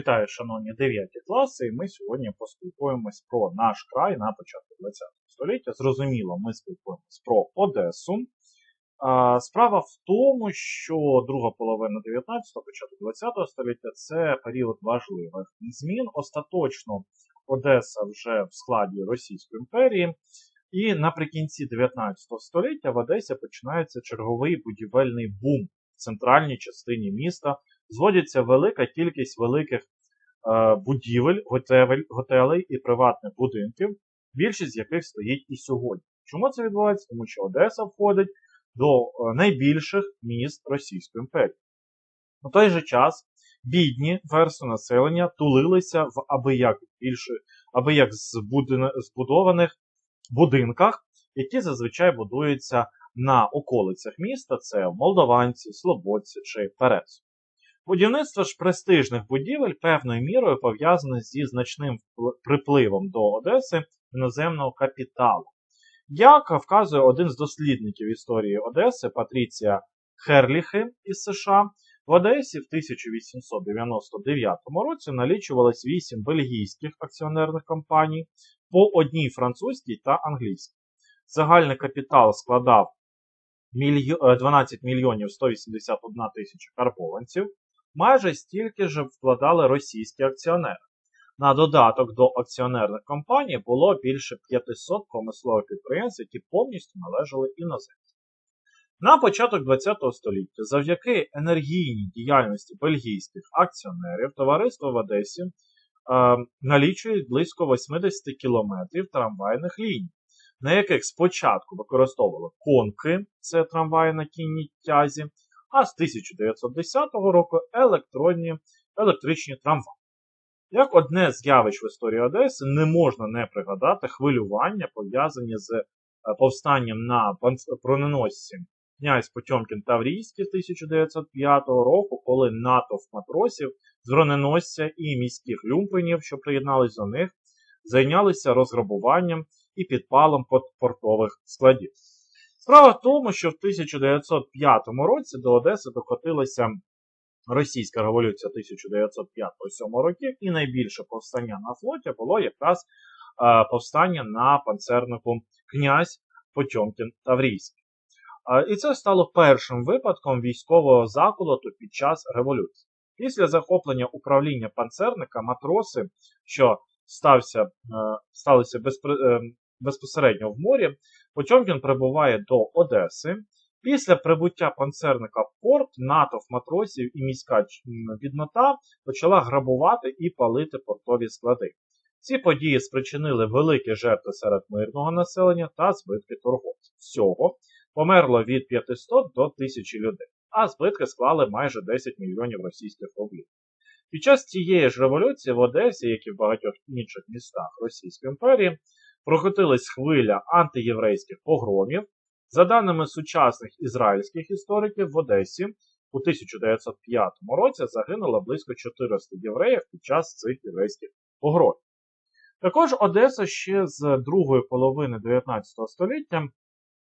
Вітаю, шановні 9 класи, і ми сьогодні поспілкуємось про наш край на початку ХХ століття. Зрозуміло, ми спілкуємось про Одесу. Справа в тому, що друга половина 19-го, початок 20 століття це період важливих змін. Остаточно Одеса вже в складі Російської імперії. І наприкінці 19 століття в Одесі починається черговий будівельний бум в центральній частині міста зводиться велика кількість великих е, будівель, готелей і приватних будинків, більшість з яких стоїть і сьогодні. Чому це відбувається? Тому що Одеса входить до е, найбільших міст Російської імперії. У той же час бідні версти населення тулилися в аби як більше, аби як збудованих будинках, які зазвичай будуються на околицях міста, це Молдованці, Слободці чи Перець. Будівництво ж престижних будівель певною мірою пов'язане зі значним припливом до Одеси іноземного капіталу. Як вказує один з дослідників історії Одеси Патріція Херліхи із США, в Одесі в 1899 році налічувалось 8 бельгійських акціонерних компаній по одній французькій та англійській. Загальний капітал складав 12 мільйонів 181 тисяча карбованців, майже стільки ж вкладали російські акціонери. На додаток до акціонерних компаній було більше 500 промислових підприємств, які повністю належали іноземцям. На початок ХХ століття, завдяки енергійній діяльності бельгійських акціонерів, товариство в Одесі е, налічує близько 80 кілометрів трамвайних ліній, на яких спочатку використовували конки, це трамваї на кінній тязі, а з 1910 року електронні, електричні трамваї. Як одне з явищ в історії Одеси не можна не пригадати хвилювання, пов'язані з е, повстанням на броненосці князь Потьомкін Таврійський 1905 року, коли натовп матросів з броненосця і міських люмпенів, що приєдналися до них, зайнялися розграбуванням і підпалом портових складів. Справа в тому, що в 1905 році до Одеси докотилася Російська революція 1905-1907 років, і найбільше повстання на флоті було якраз е, повстання на панцернику князь Потьомкін Таврійський. Е, і це стало першим випадком військового заколоту під час революції. Після захоплення управління панцерника матроси, що стався, е, сталися безпосередньо в морі, Потьомкін прибуває до Одеси. Після прибуття панцерника в порт натовп матросів і міська віднота почала грабувати і палити портові склади. Ці події спричинили великі жертви серед мирного населення та збитки торговців. Всього померло від 500 до 1000 людей, а збитки склали майже 10 мільйонів російських рублів. Під час цієї ж революції в Одесі, як і в багатьох інших містах Російської імперії, прокотилась хвиля антиєврейських погромів. За даними сучасних ізраїльських істориків, в Одесі у 1905 році загинуло близько 400 євреїв під час цих єврейських погромів. Також Одеса ще з другої половини 19 століття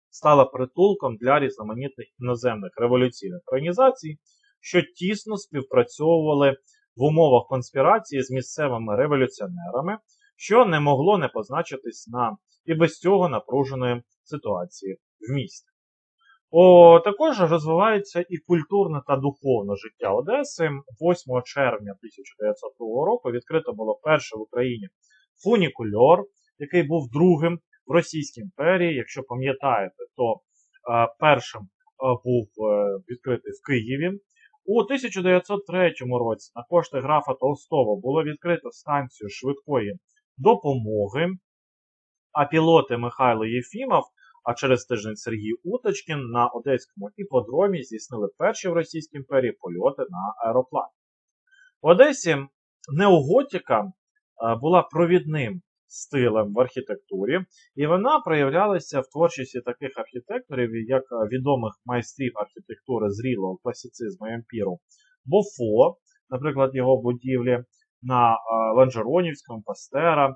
стала притулком для різноманітних іноземних революційних організацій, що тісно співпрацьовували в умовах конспірації з місцевими революціонерами, що не могло не позначитись на і без цього напруженої ситуації в місті. О, Також розвивається і культурне та духовне життя Одеси. 8 червня 1902 року відкрито було перше в Україні фунікульор, який був другим в Російській імперії. Якщо пам'ятаєте, то е, першим е, був е, відкритий в Києві. У 1903 році на кошти графа Толстого було відкрито станцію швидкої допомоги, а пілоти Михайло Єфімов, а через тиждень Сергій Уточкін на Одеському іподромі здійснили перші в Російській імперії польоти на аероплані. В Одесі неоготіка була провідним стилем в архітектурі, і вона проявлялася в творчості таких архітекторів, як відомих майстрів архітектури зрілого класицизму і ампіру Бофо, наприклад, його будівлі на Ланжеронівському, Пастера,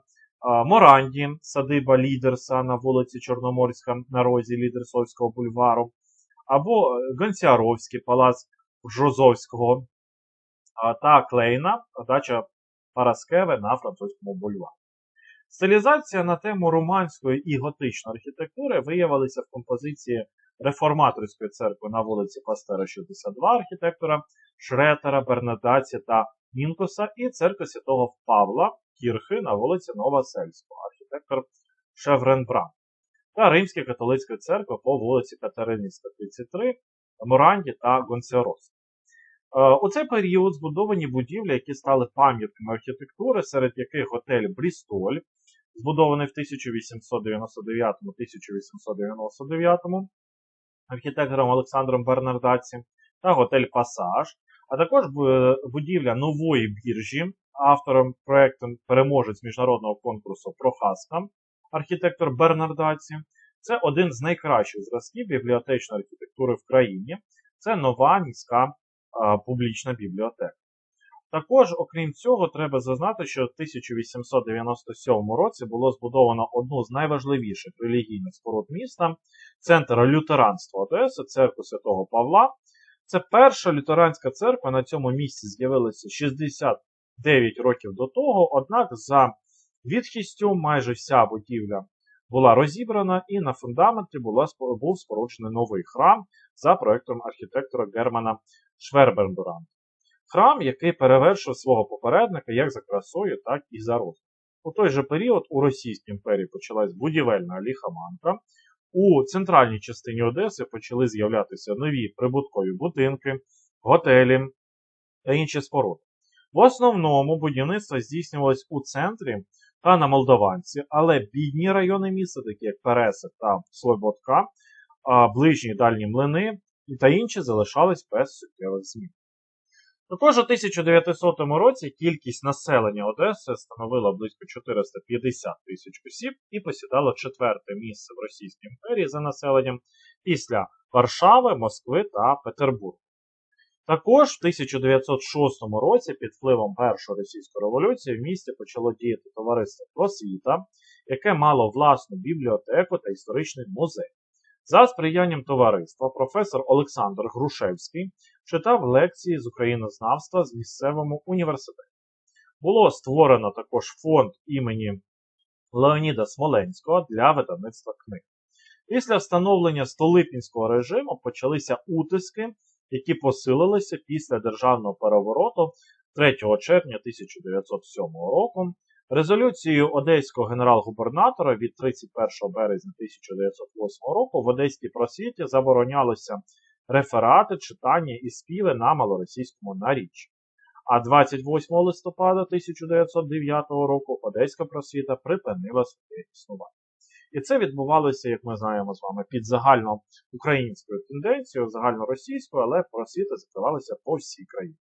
Моранді, садиба Лідерса на вулиці Чорноморська на розі Лідерсовського бульвару, або Гонціаровський палац Жозовського, та Клейна, дача Параскеве на французькому бульварі. Стилізація на тему романської і готичної архітектури виявилася в композиції реформаторської церкви на вулиці Пастера 62 архітектора Шретера, Бернадаці та Мінкоса і церкви святого Павла Кірхи на вулиці Новосельського, архітектор Шевренбран, та Римської католицької церкви по вулиці Катеринівська, 33, Моранді та Гонсіорос. Е, У цей період збудовані будівлі, які стали пам'ятками архітектури, серед яких готель Брістоль, збудований в 1899-1899 архітектором Олександром Бернардаці, та готель Пасаж, а також будівля нової біржі, автором проекту переможець міжнародного конкурсу Прохаска, архітектор Бернардаці. Це один з найкращих зразків бібліотечної архітектури в країні. Це нова міська а, публічна бібліотека. Також, окрім цього, треба зазнати, що в 1897 році було збудовано одну з найважливіших релігійних споруд міста, центр лютеранства Одеси, церкву Святого Павла. Це перша лютеранська церква на цьому місці з'явилася 69 років до того, однак за відхистю майже вся будівля була розібрана, і на фундаменті була, був споруджений новий храм за проектом архітектора Германа Швербернбура. Храм, який перевершив свого попередника як за красою, так і за розміром. У той же період у Російській імперії почалась будівельна ліхаманка. У центральній частині Одеси почали з'являтися нові прибуткові будинки, готелі та інші споруди. В основному будівництво здійснювалось у центрі та на Молдаванці, але бідні райони міста, такі як Пересик та Слободка, ближні й дальні млини та інші залишались без суттєвих змін. Також у 1900 році кількість населення Одеси становила близько 450 тисяч осіб і посідала четверте місце в Російській імперії за населенням після Варшави, Москви та Петербургу. Також в 1906 році під впливом Першої російської революції в місті почало діяти товариство просвіта, яке мало власну бібліотеку та історичний музей. За сприянням товариства професор Олександр Грушевський читав лекції з українознавства з місцевому університеті. Було створено також фонд імені Леоніда Смоленського для видавництва книг. Після встановлення столипінського режиму почалися утиски, які посилилися після державного перевороту 3 червня 1907 року. Резолюцією одеського генерал-губернатора від 31 березня 1908 року в одеській просвіті заборонялося реферати, читання і співи на малоросійському наріччі. А 28 листопада 1909 року одеська просвіта припинила своє існування. І це відбувалося, як ми знаємо з вами, під загальноукраїнською тенденцією, загальноросійською, але просвіта закривалася по всій країні.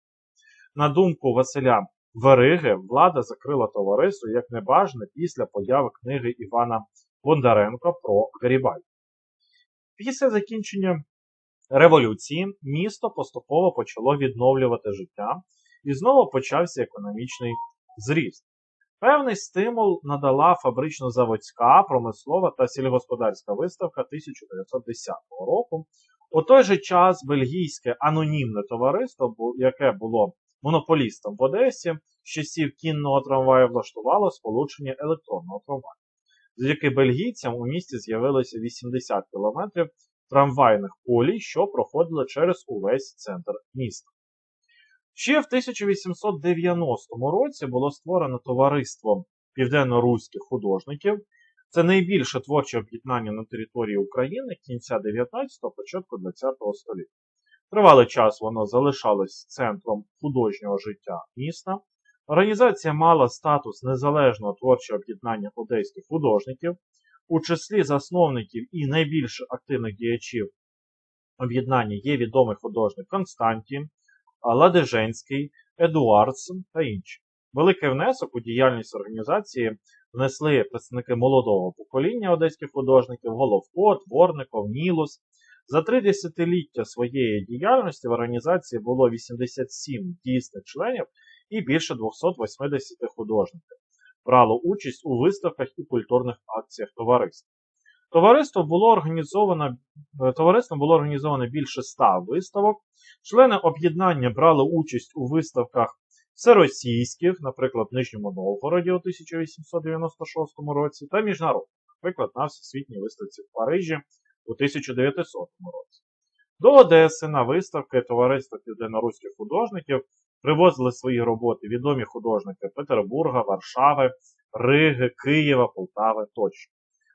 На думку Василя Вериги, влада закрила товариство як небажане після появи книги Івана Бондаренка про Гарібальді. Після закінчення революції місто поступово почало відновлювати життя і знову почався економічний зріст. Певний стимул надала фабрично-заводська, промислова та сільгосподарська виставка 1910 року. У той же час бельгійське анонімне товариство, яке було монополістом в Одесі, з часів кінного трамваю влаштувало сполучення електронного трамваю. Завдяки бельгійцям у місті з'явилося 80 кілометрів трамвайних колій, що проходили через увесь центр міста. Ще в 1890 році було створено товариство південно-руських художників. Це найбільше творче об'єднання на території України кінця 19-го, початку 20-го століття. Тривалий час воно залишалось центром художнього життя міста. Організація мала статус незалежного творчого об'єднання одеських художників. У числі засновників і найбільш активних діячів об'єднання є відомий художник Константін, Ладиженський, Едуардсон та інші. Великий внесок у діяльність організації внесли представники молодого покоління одеських художників Головко, Дворников, Нілус. За три десятиліття своєї діяльності в організації було 87 дійсних членів і більше 280 художників. Брало участь у виставках і культурних акціях товариства. Товариство було організовано, е, товариством було організовано більше 100 виставок, Члени об'єднання брали участь у виставках всеросійських, наприклад, в Нижньому Новгороді у 1896 році, та міжнародних, наприклад, на Всесвітній виставці в Парижі у 1900 році. До Одеси на виставки товариства південноруських художників привозили свої роботи відомі художники Петербурга, Варшави, Риги, Києва, Полтави тощо.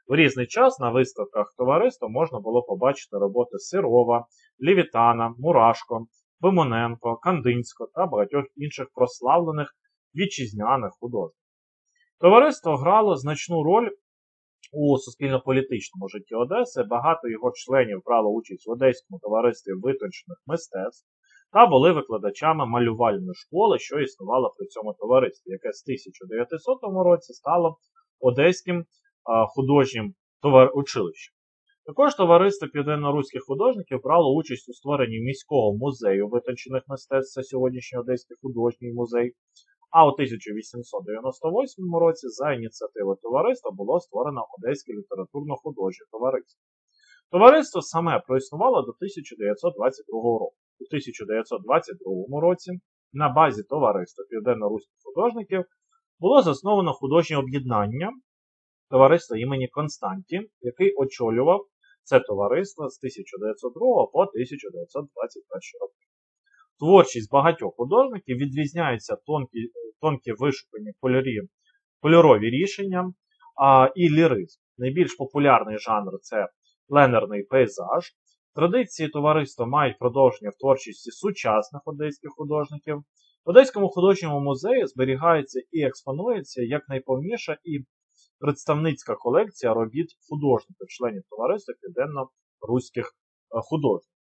У різний час на виставках товариства можна було побачити роботи Сирова, Лівітана, Мурашко, Пимоненко, Кандинського та багатьох інших прославлених вітчизняних художників. Товариство грало значну роль у суспільно-політичному житті Одеси. Багато його членів брало участь в Одеському товаристві витончених мистецтв та були викладачами малювальної школи, що існувала при цьому товаристві, яке з 1900 році стало Одеським художнім товар... училищем. Також товариство південно-руських художників брало участь у створенні міського музею витончених мистецтв, це сьогоднішній Одеський художній музей. А у 1898 році за ініціативи товариства було створено Одеське літературно-художнє товариство. Товариство саме проіснувало до 1922 року. У 1922 році на базі товариства південно-руських художників було засновано художнє об'єднання товариства імені Константі, який очолював це товариство з 1902 по 1921 роки. Творчість багатьох художників відрізняється тонкі, тонкі вишукані кольорі, кольорові рішення а, і ліризм. Найбільш популярний жанр це ленерний пейзаж. Традиції товариства мають продовження в творчості сучасних одеських художників. В Одеському художньому музеї зберігається і експонується як найповніша і представницька колекція робіт художників, членів товариства південно-руських е, художників.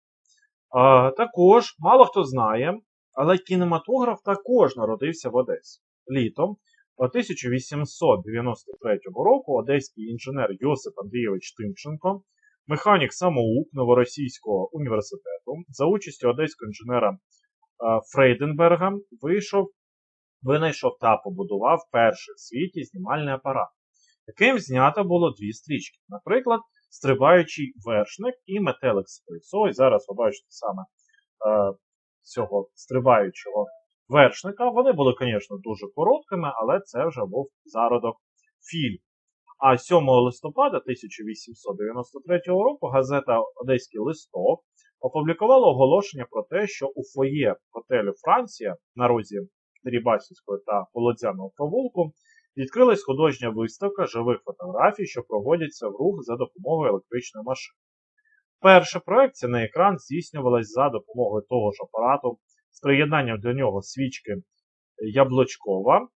Також, мало хто знає, але кінематограф також народився в Одесі. Літом 1893 року одеський інженер Йосип Андрійович Тимченко, механік самоук Новоросійського університету, за участю одеського інженера а, Фрейденберга вийшов, винайшов та побудував перший в світі знімальний апарат, яким знято було дві стрічки. Наприклад, стрибаючий вершник і метелик з. І зараз ви бачите саме е, цього стрибаючого вершника. Вони були, звісно, дуже короткими, але це вже був зародок фільму. А 7 листопада 1893 року газета Одеський листок опублікувала оголошення про те, що у фоє готелю Франція на розі Дерібасівського та Полодзяного провулку відкрилась художня виставка живих фотографій, що проводяться в рух за допомогою електричної машини. Перша проекція на екран здійснювалась за допомогою того ж апарату з приєднанням до нього свічки Яблочкова,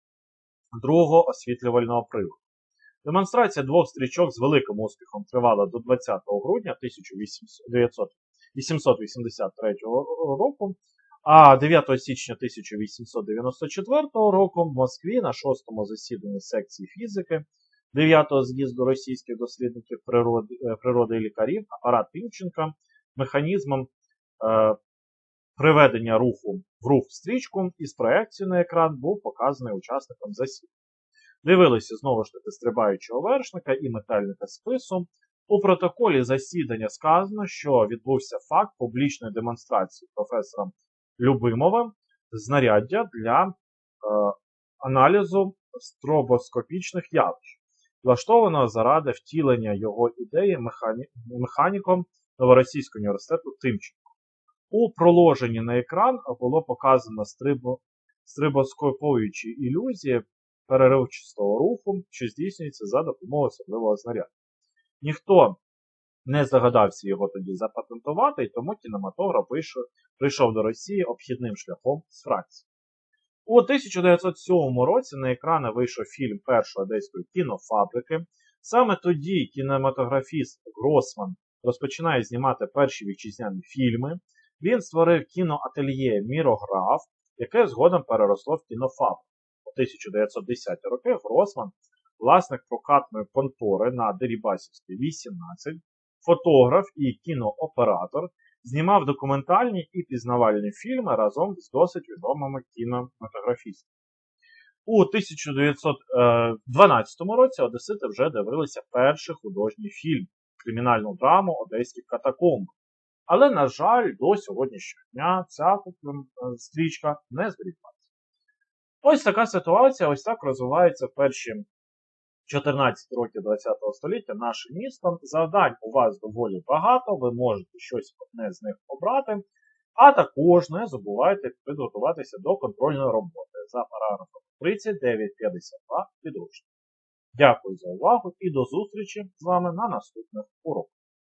другого освітлювального приводу. Демонстрація двох стрічок з великим успіхом тривала до 20 грудня 1883 року, а 9 січня 1894 року в Москві на шостому засіданні секції фізики 9-го з'їзду російських дослідників природи, е, природи і лікарів апарат Пінченка механізмом е, приведення руху в рух стрічку із проекцією на екран був показаний учасникам засідання. Дивилися знову ж таки стрибаючого вершника і метальника спису. У протоколі засідання сказано, що відбувся факт публічної демонстрації професором Любимовим знаряддя для е, аналізу стробоскопічних явищ, влаштованого заради втілення його ідеї механі... механіком Новоросійського університету Тимченко. У проложенні на екран було показано стрибо... стрибоскоповуючі ілюзії переривчастого руху, що здійснюється за допомогою особливого знаряду. Ніхто не загадався його тоді запатентувати, і тому кінематограф вийшов, прийшов до Росії обхідним шляхом з Франції. У 1907 році на екрани вийшов фільм першої одеської кінофабрики. Саме тоді кінематографіст Гросман розпочинає знімати перші вітчизняні фільми. Він створив кіноательє Мірограф, яке згодом переросло в кінофабрику. У 1910 роки Гросман, власник прокатної контори на Дерібасівській 18, фотограф і кінооператор, знімав документальні і пізнавальні фільми разом з досить відомими кінематографістами. У 1912 році Одесити вже дивилися перший художній фільм кримінальну драму Одеських катакомб. Але, на жаль, до сьогоднішнього дня ця е, стрічка не зберіглася. Ось така ситуація, ось так розвиваються перші 14 років ХХ століття нашим містом. Завдань у вас доволі багато, ви можете щось одне з них обрати. А також не забувайте підготуватися до контрольної роботи за параграфом 3952 підручника. Дякую за увагу і до зустрічі з вами на наступних уроках.